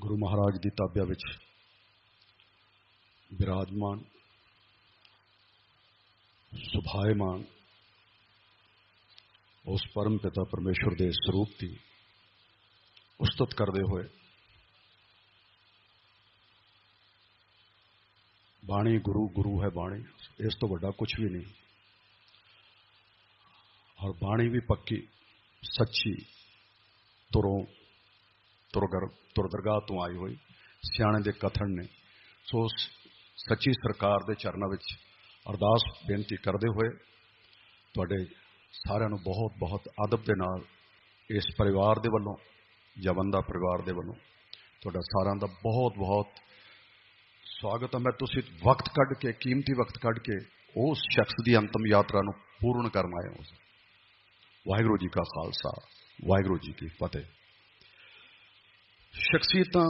ਗੁਰੂ ਮਹਾਰਾਜ ਦੀ ਤਾਬਿਆ ਵਿੱਚ ਬਿਰਾਜਮਾਨ ਸੁਭਾਇਮਾਨ ਉਸ ਪਰਮ ਪਿਤਾ ਪਰਮੇਸ਼ਵਰ ਦੇ ਸਰੂਪ ਦੀ ਉਸਤਤ ਕਰਦੇ ਹੋਏ ਬਾਣੀ ਗੁਰੂ ਗੁਰੂ ਹੈ ਬਾਣੀ, ਇਸ ਤੋਂ ਵੱਡਾ ਕੁਝ ਵੀ ਨਹੀਂ। ਔਰ ਬਾਣੀ ਵੀ ਪੱਕੀ, ਸੱਚੀ, ਤੁਰੋਂ ਤੁਰਗਰ ਤੁਰਦਰਗਾਹ ਤੋਂ ਆਈ ਹੋਈ ਸਿਆਣੇ ਦੇ ਕਥਨ ਨੇ। ਸੋ ਸੱਚੀ ਸਰਕਾਰ ਦੇ ਚਰਨਾਂ ਵਿੱਚ ਅਰਦਾਸ ਬੇਨਤੀ ਕਰਦੇ ਹੋਏ ਤੁਹਾਡੇ ਸਾਰਿਆਂ ਨੂੰ ਬਹੁਤ ਬਹੁਤ ਅਦਬ ਦੇ ਨਾਲ ਇਸ ਪਰਿਵਾਰ ਦੇ ਵੱਲੋਂ, ਜਵੰਦਾ ਪਰਿਵਾਰ ਦੇ ਵੱਲੋਂ ਤੁਹਾਡਾ ਸਾਰਿਆਂ ਦਾ ਬਹੁਤ ਬਹੁਤ ਸਵਾਗਤ ਹੈ ਮੈਂ ਤੁਸੀਂ ਵਕਤ ਕੱਢ ਕੇ, ਕੀਮਤੀ ਵਕਤ ਕੱਢ ਕੇ ਉਸ ਸ਼ਖਸ ਦੀ ਅੰਤਮ ਯਾਤਰਾ ਨੂੰ ਪੂਰਨ ਕਰਨ ਆਏ ਹੋ। ਵਾਹਿਗੁਰੂ ਜੀ ਕਾ ਖਾਲਸਾ, ਵਾਹਿਗੁਰੂ ਜੀ ਕੀ ਫਤਿਹ। ਸ਼ਖਸੀਅਤਾਂ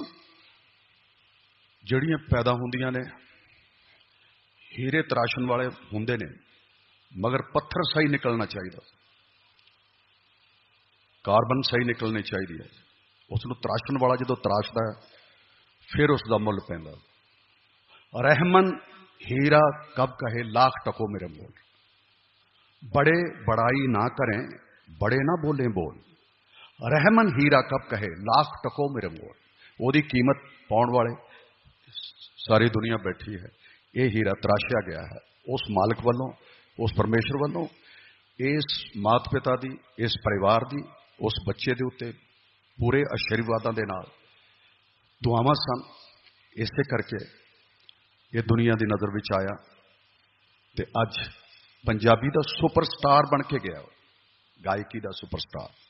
ਜਿਹੜੀਆਂ ਪੈਦਾ ਹੁੰਦੀਆਂ ਨੇ, ਹੀਰੇ ਤਰਾਸ਼ਣ ਵਾਲੇ ਹੁੰਦੇ ਨੇ, ਮਗਰ ਪੱਥਰ ਸਹੀ ਨਿਕਲਣਾ ਚਾਹੀਦਾ। ਕਾਰਬਨ ਸਹੀ ਨਿਕਲਣੀ ਚਾਹੀਦੀ ਹੈ। ਉਸ ਨੂੰ ਤਰਾਸ਼ਣ ਵਾਲਾ ਜਦੋਂ ਤਰਾਸ਼ਦਾ ਹੈ, ਫਿਰ ਉਸ ਦਾ ਮੁੱਲ ਪੈਂਦਾ। ਰਹਿਮਨ ਹੀਰਾ ਕਬ ਕਹੇ, ਲੱਖ ਟਕੋ ਮੇਰੇ ਮੋਲ। ਬੜੇ ਬੜਾਈ ਨਾ ਕरें ਬੜੇ ਨਾ ਬੋਲੇ ਬੋਲ। ਰਹਿਮਨ ਹੀਰਾ ਕਬ ਕਹੇ ਲੱਖ ਟਕੋ ਮਿਰੰਗੋਰ ਉਹਦੀ ਕੀਮਤ ਪਾਉਣ ਵਾਲੇ ਸਾਰੀ ਦੁਨੀਆ ਬੈਠੀ ਹੈ। ਇਹ ਹੀਰਾ ਤਰਾਸ਼ਿਆ ਗਿਆ ਹੈ। ਉਸ ਮਾਲਕ ਵੱਲੋਂ, ਉਸ ਪਰਮੇਸ਼ਰ ਵੱਲੋਂ, ਇਸ ਮਾਤ ਪਿਤਾ ਦੀ, ਇਸ ਪਰਿਵਾਰ ਦੀ, ਉਸ ਬੱਚੇ ਦੇ ਉੱਤੇ ਪੂਰੇ ਅਸ਼ੀਰਵਾਦਾਂ ਦੇ ਨਾਲ ਦੁਆਵਾਂ ਸਨ। ਇਸੇ ਕਰਕੇ ਇਹ ਦੁਨੀਆ ਦੀ ਨਜ਼ਰ ਵਿੱਚ ਆਇਆ ਤੇ ਅੱਜ ਪੰਜਾਬੀ ਦਾ ਸੁਪਰਸਟਾਰ ਬਣ ਕੇ ਗਿਆ ਗਾਇਕੀ ਦਾ ਸੁਪਰਸਟਾਰ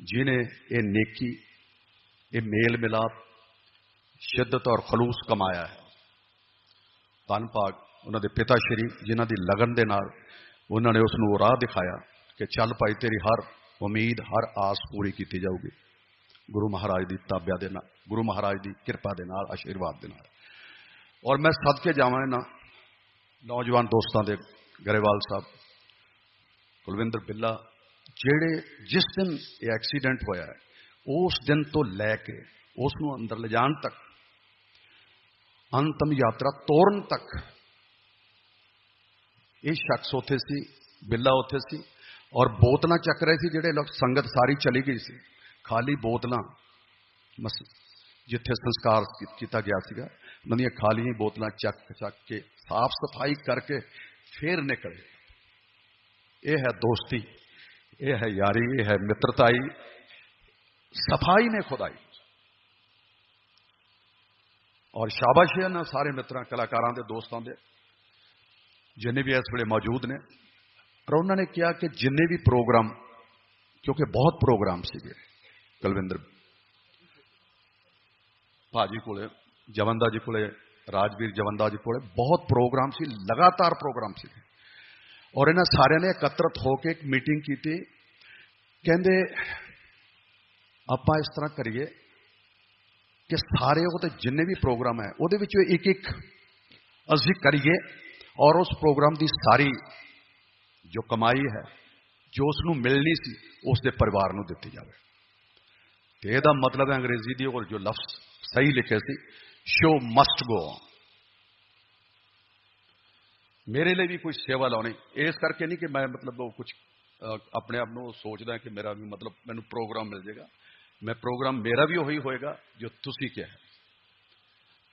ਜਿਨੇ ਇਹ ਨੇਕੀ ਇਹ ਮੇਲ ਮਿਲਾਪ ਸ਼ਿੱਦਤ ਔਰ ਖਲੂਸ ਕਮਾਇਆ ਹੈ ਧੰਨ ਭਾਗ ਉਹਨਾਂ ਦੇ ਪਿਤਾ ਸ਼੍ਰੀ ਜਿਨ੍ਹਾਂ ਦੀ ਲਗਨ ਦੇ ਨਾਲ ਉਹਨਾਂ ਨੇ ਉਸ ਨੂੰ ਰਾਹ ਦਿਖਾਇਆ ਕਿ ਚੱਲ ਭਾਈ ਤੇਰੀ ਹਰ ਉਮੀਦ ਹਰ ਆਸ ਪੂਰੀ ਕੀਤੀ ਜਾਊਗੀ ਗੁਰੂ ਮਹਾਰਾਜ ਦੀ ਤਾਬਿਆ ਦੇ ਨਾਲ ਗੁਰੂ ਮਹਾਰਾਜ ਦੀ ਕਿਰਪਾ ਦੇ ਨਾਲ ਆਸ਼ੀਰਵਾਦ ਦੇ ਨਾਲ ਔਰ ਮੈਂ ਸਦਕੇ ਜਾਵਾਂ ਨਾ ਨੌਜਵਾਨ ਦੋਸਤਾਂ ਦੇ ਗਰੇਵਾਲ ਸਾਹਿਬ ਕੁਲਵਿੰਦਰ ਬਿੱਲਾ ਜਿਹੜੇ ਜਿਸ ਦਿਨ ਇਹ ਐਕਸੀਡੈਂਟ ਹੋਇਆ ਹੈ, ਉਸ ਦਿਨ ਤੋਂ ਲੈ ਕੇ ਉਸ ਨੂੰ ਅੰਦਰ ਲਿਜਾਣ ਤੱਕ, ਅੰਤਮ ਯਾਤਰਾ ਤੋਰਨ ਤੱਕ, ਇਹ ਸ਼ਖਸ ਉੱਥੇ ਸੀ, ਬਿੱਲਾ ਉੱਥੇ ਸੀ ਔਰ ਬੋਤਲਾਂ ਚੱਕ ਰਹੇ ਸੀ ਜਿਹੜੇ ਲੋਕ ਸੰਗਤ ਸਾਰੀ ਚਲੀ ਗਈ ਸੀ। ਖਾਲੀ ਬੋਤਲਾਂ ਜਿੱਥੇ ਸੰਸਕਾਰ ਕੀਤਾ ਗਿਆ ਸੀਗਾ, ਉਹਨਾਂ ਦੀਆਂ ਖਾਲੀਆਂ ਬੋਤਲਾਂ ਚੱਕ ਚੱਕ ਕੇ ਸਾਫ਼ ਸਫ਼ਾਈ ਕਰਕੇ ਫੇਰ ਨਿਕਲੇ। ਇਹ ਹੈ ਦੋਸਤੀ। ਇਹ ਹੈ ਯਾਰੀ ਇਹ ਹੈ ਮਿੱਤਰਤਾਈ ਸਫ਼ਾਈ ਨੇ ਖੁਦਾਈ ਔਰ ਸ਼ਾਬਾਸ਼ ਹੈ ਨਾ ਸਾਰੇ ਮਿੱਤਰਾਂ ਕਲਾਕਾਰਾਂ ਦੇ ਦੋਸਤਾਂ ਦੇ ਜਿੰਨੇ ਵੀ ਇਸ ਵੇਲੇ ਮੌਜੂਦ ਨੇ ਔਰ ਉਹਨਾਂ ਨੇ ਕਿਹਾ ਕਿ ਜਿੰਨੇ ਵੀ ਪ੍ਰੋਗਰਾਮ ਕਿਉਂਕਿ ਬਹੁਤ ਪ੍ਰੋਗਰਾਮ ਸੀਗੇ ਕੁਲਵਿੰਦਰ ਭਾਜੀ ਕੋਲੇ ਜਵੰਦਾ ਜੀ ਕੋਲੇ ਰਾਜਵੀਰ ਜਵੰਦਾ ਜੀ ਕੋਲੇ ਬਹੁਤ ਪ੍ਰੋਗਰਾਮ ਸੀ ਲਗਾਤਾਰ ਪ੍ਰੋਗਰਾਮ ਸੀ ਔਰ ਇਹਨਾਂ ਸਾਰਿਆਂ ਨੇ ਇਕੱਤਰਤ ਹੋ ਕੇ ਇੱਕ ਮੀਟਿੰਗ ਕੀਤੀ। ਕਹਿੰਦੇ, ਆਪਾਂ ਇਸ ਤਰ੍ਹਾਂ ਕਰੀਏ ਕਿ ਸਾਰੇ ਉਹ ਤੇ ਜਿੰਨੇ ਵੀ ਪ੍ਰੋਗਰਾਮ ਹੈ, ਉਹਦੇ ਵਿੱਚੋਂ ਇੱਕ ਇੱਕ ਅਸੀਂ ਕਰੀਏ ਔਰ ਉਸ ਪ੍ਰੋਗਰਾਮ ਦੀ ਸਾਰੀ ਜੋ ਕਮਾਈ ਹੈ, ਜੋ ਉਸ ਨੂੰ ਮਿਲਣੀ ਸੀ, ਉਸ ਦੇ ਪਰਿਵਾਰ ਨੂੰ ਦਿੱਤੀ ਜਾਵੇ। ਤੇ ਇਹਦਾ ਮਤਲਬ ਹੈ ਅੰਗਰੇਜ਼ੀ ਦੀ ਔਰ ਜੋ ਲਫ਼ਜ਼ ਸਹੀ ਲਿਖੇ ਸੀ ਸ਼ੋ ਮਸਟ ਗੋ ਮੇਰੇ ਲਈ ਵੀ ਕੋਈ ਸੇਵਾ ਲਾਉਣੀ। ਇਸ ਕਰਕੇ ਨਹੀਂ ਕਿ ਮੈਂ ਮਤਲਬ ਉਹ ਕੁਝ ਆਪਣੇ ਆਪ ਨੂੰ ਸੋਚਦਾ ਕਿ ਮੇਰਾ ਵੀ ਮਤਲਬ ਮੈਨੂੰ ਪ੍ਰੋਗਰਾਮ ਮਿਲ ਜਾਏਗਾ। ਮੈਂ ਪ੍ਰੋਗਰਾਮ ਮੇਰਾ ਵੀ ਉਹੀ ਹੋਏਗਾ ਜੋ ਤੁਸੀਂ ਕਿਹਾ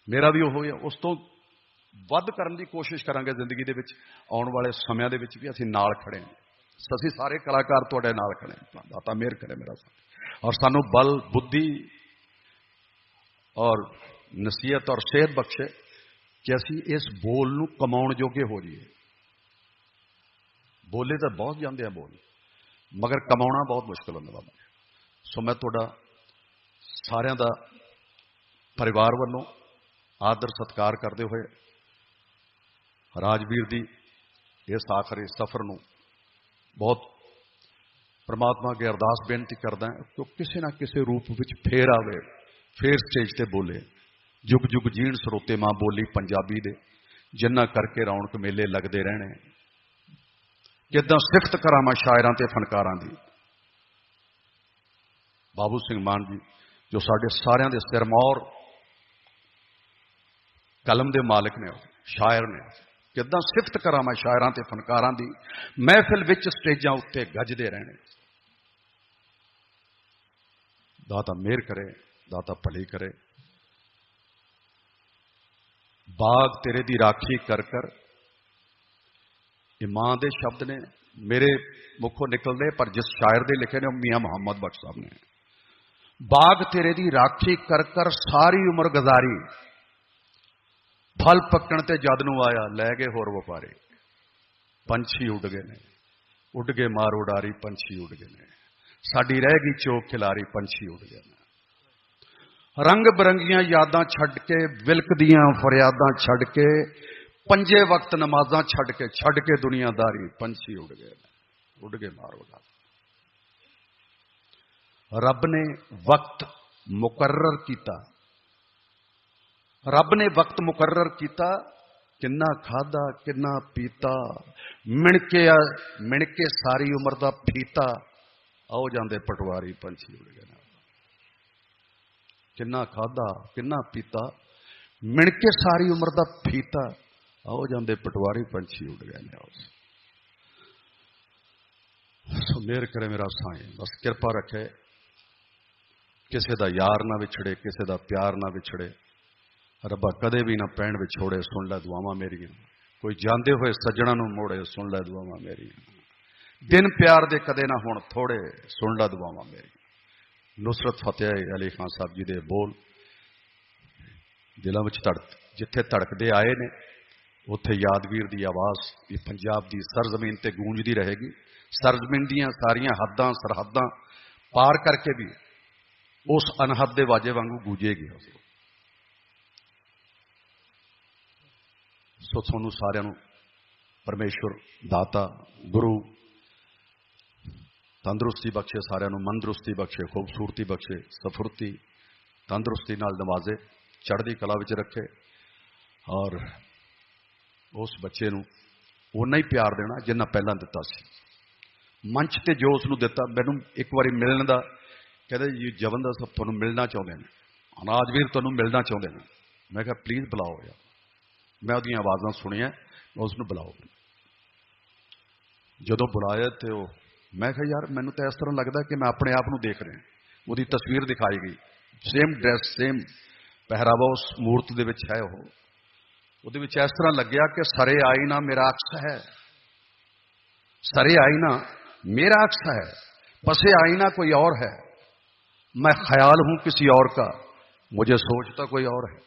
ਮੇਰਾ ਵੀ ਉਹੀ ਹੋਇਆ ਉਸ ਤੋਂ ਵੱਧ ਕਰਨ ਦੀ ਕੋਸ਼ਿਸ਼ ਕਰਾਂਗੇ ਜ਼ਿੰਦਗੀ ਦੇ ਵਿੱਚ। ਆਉਣ ਵਾਲੇ ਸਮਿਆਂ ਦੇ ਵਿੱਚ ਵੀ ਅਸੀਂ ਨਾਲ ਖੜੇ ਹਾਂ। ਅਸੀਂ ਸਾਰੇ ਕਲਾਕਾਰ ਤੁਹਾਡੇ ਨਾਲ ਖੜੇ ਹਾਂ। ਦਾਤਾ ਮਿਹਰ ਕਰੇ ਮੇਰਾ ਸਾਥ। ਔਰ ਸਾਨੂੰ ਬਲ, ਬੁੱਧੀ ਔਰ ਨਸੀਹਤ ਔਰ ਸਿਹਤ ਬਖਸ਼ੇ। ਕਿ ਅਸੀਂ ਇਸ ਬੋਲ ਨੂੰ ਕਮਾਉਣ ਜੋਗੇ ਹੋ ਜਾਈਏ ਬੋਲੇ ਤਾਂ ਬਹੁਤ ਜਾਂਦੇ ਆ ਬੋਲ ਮਗਰ ਕਮਾਉਣਾ ਬਹੁਤ ਮੁਸ਼ਕਲ ਹੁੰਦਾ ਬਾਬਾ ਸੋ ਮੈਂ ਤੁਹਾਡਾ ਸਾਰਿਆਂ ਦਾ ਪਰਿਵਾਰ ਵੱਲੋਂ ਆਦਰ ਸਤਕਾਰ ਕਰਦੇ ਹੋਏ ਰਾਜਵੀਰ ਦੀ ਇਸ ਆਖਰੀ ਸਫ਼ਰ ਨੂੰ ਬਹੁਤ ਪ੍ਰਮਾਤਮਾ ਅੱਗੇ ਅਰਦਾਸ ਬੇਨਤੀ ਕਰਦਾ ਹਾਂ ਕਿ ਉਹ ਕਿਸੇ ਨਾ ਕਿਸੇ ਰੂਪ ਵਿੱਚ ਫੇਰ ਆਵੇ ਫੇਰ ਸਟੇਜ ਤੇ ਬੋਲੇ ਜੁਗ ਜੁਗ ਜੀਣ ਸਰੋਤੇ ਮਾਂ ਬੋਲੀ ਪੰਜਾਬੀ ਦੇ, ਜਿੰਨਾ ਕਰਕੇ ਰੌਣਕ ਮੇਲੇ ਲੱਗਦੇ ਰਹਿਣੇ। ਕਿਦਾਂ ਸਿਫਤ ਕਰਾਂ ਮੈਂ ਸ਼ਾਇਰਾਂ ਤੇ ਫਨਕਾਰਾਂ ਦੀ। ਬਾਬੂ ਸਿੰਘ ਮਾਨ ਜੀ, ਜੋ ਸਾਡੇ ਸਾਰਿਆਂ ਦੇ ਸਿਰਮੌਰ ਕਲਮ ਦੇ ਮਾਲਕ ਨੇ, ਸ਼ਾਇਰ ਨੇ ਕਿੱਦਾਂ ਸਿਫਤ ਕਰਾਂ ਮੈਂ ਸ਼ਾਇਰਾਂ ਤੇ ਫਨਕਾਰਾਂ ਦੀ, ਮਹਿਫਿਲ ਵਿੱਚ ਸਟੇਜਾਂ ਉੱਤੇ ਗੱਜਦੇ ਰਹਿਣੇ। ਦਾਤਾ ਮਿਹਰ ਕਰੇ, ਦਾਤਾ ਭਲੀ ਕਰੇ ਬਾਗ ਤੇਰੇ ਦੀ ਰਾਖੀ ਕਰ ਕਰ। ਇਹ ਦੇ ਸ਼ਬਦ ਨੇ, ਮੇਰੇ ਮੁਖੋਂ ਨਿਕਲਦੇ, ਪਰ ਜਿਸ ਸ਼ਾਇਰ ਦੇ ਲਿਖੇ ਨੇ, ਉਹ ਮੀਆਂ ਮੁਹੰਮਦ ਬਖਸ਼ ਸਾਹਿਬ ਨੇ। ਬਾਗ ਤੇਰੇ ਦੀ ਰਾਖੀ ਕਰ ਕਰ ਸਾਰੀ ਉਮਰ ਗੁਜ਼ਾਰੀ। ਫਲ ਪੱਕਣ ਤੇ ਜਦ ਨੂੰ ਆਇਆ, ਲੈ ਗਏ ਹੋਰ ਵਪਾਰੇ। ਪੰਛੀ ਉੱਡ ਗਏ ਨੇ। ਉੱਡ ਗਏ ਮਾਰ ਉਡਾਰੀ, ਪੰਛੀ ਉੱਡ ਗਏ ਨੇ। ਸਾਡੀ ਰਹਿ ਗਈ ਚੋਕ ਖਿਲਾਰੀ, ਪੰਛੀ ਉੱਡ ਗਏ ਨੇ। ਰੰਗ ਬਰੰਗੀਆਂ ਯਾਦਾਂ ਛੱਡ ਕੇ ਵਿਲਕਦੀਆਂ ਫਰਿਆਦਾਂ ਛੱਡ ਕੇ, ਪੰਜੇ ਵਕਤ ਨਮਾਜ਼ਾਂ ਛੱਡ ਕੇ ਛੱਡ ਕੇ ਦੁਨੀਆਦਾਰੀ, ਪੰਛੀ ਉੱਡ ਗਏ। ਨੇ ਉੱਡ ਗਏ ਮਾਰ ਰੱਬ ਨੇ ਵਕਤ ਮੁਕਰਰ ਕੀਤਾ। ਰੱਬ ਨੇ ਵਕਤ ਮੁਕਰਰ ਕੀਤਾ, ਕਿੰਨਾ ਖਾਦਾ ਕਿੰਨਾ ਪੀਤਾ ਮਿਣ ਕੇ ਮਿਣ ਸਾਰੀ ਉਮਰ ਦਾ ਫੀਤਾ, ਆਓ ਜਾਂਦੇ ਪਟਵਾਰੀ, ਪੰਛੀ ਉੱਡ ਗਏ ਨੇ। ਕਿੰਨਾ ਖਾਦਾ ਕਿੰਨਾ ਪੀਤਾ। ਮਿਣ ਕੇ ਸਾਰੀ ਉਮਰ ਦਾ ਫੀਤਾ, ਆਓ ਜਾਂਦੇ ਪਟਵਾਰੀ ਪੰਛੀ ਉੱਡ ਗਏ ਨੇ ਸੋ ਮੇਰ ਕਰੇ ਮੇਰਾ ਸਾਈਂ, ਬਸ ਕਿਰਪਾ ਰੱਖੇ। ਕਿਸੇ ਦਾ ਯਾਰ ਨਾ ਵਿਛੜੇ, ਕਿਸੇ ਦਾ ਪਿਆਰ ਨਾ ਵਿਛੜੇ। ਰੱਬਾ ਕਦੇ ਵੀ ਨਾ ਪੈਣ ਵਿਛੋੜੇ, ਸੁਣ ਲੈ ਦੁਆਵਾਂ ਮੇਰੀਆਂ। ਕੋਈ ਜਾਂਦੇ ਹੋਏ ਸੱਜਣਾ ਨੂੰ ਮੋੜੇ, ਸੁਣ ਲੈ ਦੁਆਵਾਂ ਮੇਰੀਆਂ। ਦਿਨ ਪਿਆਰ ਦੇ ਕਦੇ ਨਾ ਹੁਣ ਥੋੜੇ, ਸੁਣ ਲੈ ਦੁਆਵਾਂ ਮੇਰੀਆਂ। ਨੁਸਰਤ ਫਤਿਹ ਅਲੀ ਖਾਨ ਸਾਹਿਬ ਜੀ ਦੇ ਬੋਲ ਦਿਲਾਂ ਵਿੱਚ ਧੜਕ, ਜਿੱਥੇ ਧੜਕਦੇ ਆਏ ਨੇ, ਉੱਥੇ ਯਾਦਵੀਰ ਦੀ ਆਵਾਜ਼ ਇਹ ਪੰਜਾਬ ਦੀ ਸਰਜ਼ਮੀਨ ਤੇ ਗੂੰਜਦੀ ਰਹੇਗੀ। ਸਰਜ਼ਮੀਨ ਦੀਆਂ ਸਾਰੀਆਂ ਹੱਦਾਂ, ਸਰਹੱਦਾਂ ਪਾਰ ਕਰਕੇ ਵੀ ਉਸ ਅਨਹਦ ਦੇ ਵਾਜੇ ਵਾਂਗੂ ਗੂੰਜੇਗੀ ਉਸ ਸੋ ਤੁਹਾਨੂੰ ਸਾਰਿਆਂ ਨੂੰ ਪਰਮੇਸ਼ਵਰ ਦਾਤਾ, ਗੁਰੂ ਤੰਦਰੁਸਤੀ ਬਖਸ਼ੇ ਸਾਰਿਆਂ ਨੂੰ, ਮਨਦਰੁਸਤੀ ਬਖਸ਼ੇ, ਖੂਬਸੂਰਤੀ ਬਖਸ਼ੇ, ਸਫੁਰਤੀ, ਤੰਦਰੁਸਤੀ ਨਾਲ ਨਵਾਜ਼ੇ, ਚੜ੍ਹਦੀ ਕਲਾ ਵਿੱਚ ਰੱਖੇ ਔਰ ਉਸ ਬੱਚੇ ਨੂੰ ਉਨਾ ਹੀ ਪਿਆਰ ਦੇਣਾ ਜਿੰਨਾ ਪਹਿਲਾਂ ਦਿੱਤਾ ਸੀ। ਮੰਚ ਤੇ ਜੋ ਉਸ ਨੂੰ ਦਿੱਤਾ, ਮੈਨੂੰ ਇੱਕ ਵਾਰੀ ਮਿਲਣ ਦਾ ਕਹਿੰਦੇ ਜੀ, ਜਵਨ ਦਾ ਸਭ ਤੁਹਾਨੂੰ ਮਿਲਣਾ ਚਾਹੁੰਦੇ ਨੇ। ਅਨਾਜਵੀਰ ਤੁਹਾਨੂੰ ਮਿਲਣਾ ਚਾਹੁੰਦੇ ਨੇ। ਮੈਂ ਕਿਹਾ ਪਲੀਜ਼ ਬੁਲਾਓ ਯਾਰ। ਮੈਂ ਉਹਦੀਆਂ ਆਵਾਜ਼ਾਂ ਸੁਣੀਆਂ ਉਸ ਨੂੰ ਬੁਲਾਓ। ਜਦੋਂ ਬੁਲਾਇਆ ਤੇ ਉਹ ਮੈਂ ਕਿਹਾ, ਯਾਰ, ਮੈਨੂੰ ਤਾਂ ਇਸ ਤਰ੍ਹਾਂ ਲੱਗਦਾ ਕਿ ਮੈਂ ਆਪਣੇ ਆਪ ਨੂੰ ਦੇਖ ਰਿਹਾ ਉਹਦੀ ਤਸਵੀਰ ਦਿਖਾਈ ਗਈ। ਸੇਮ ਡਰੈਸ ਸੇਮ ਪਹਿਰਾਵਾ ਉਸ ਮੂਰਤ ਦੇ ਵਿੱਚ ਹੈ ਉਹ। ਉਹਦੇ ਵਿੱਚ ਇਸ ਤਰ੍ਹਾਂ ਲੱਗਿਆ ਕਿ ਸਰੇ ਆਈਨਾ ਮੇਰਾ ਅਕਸ ਹੈ। ਸਰੇ ਆਈਨਾ ਮੇਰਾ ਅਕਸ ਹੈ। ਪਸੇ पसे आईना कोई और है मैं ख्याल हूं किसी और का मुझे सोचता ਕੋਈ ਔਰ ਹੈ।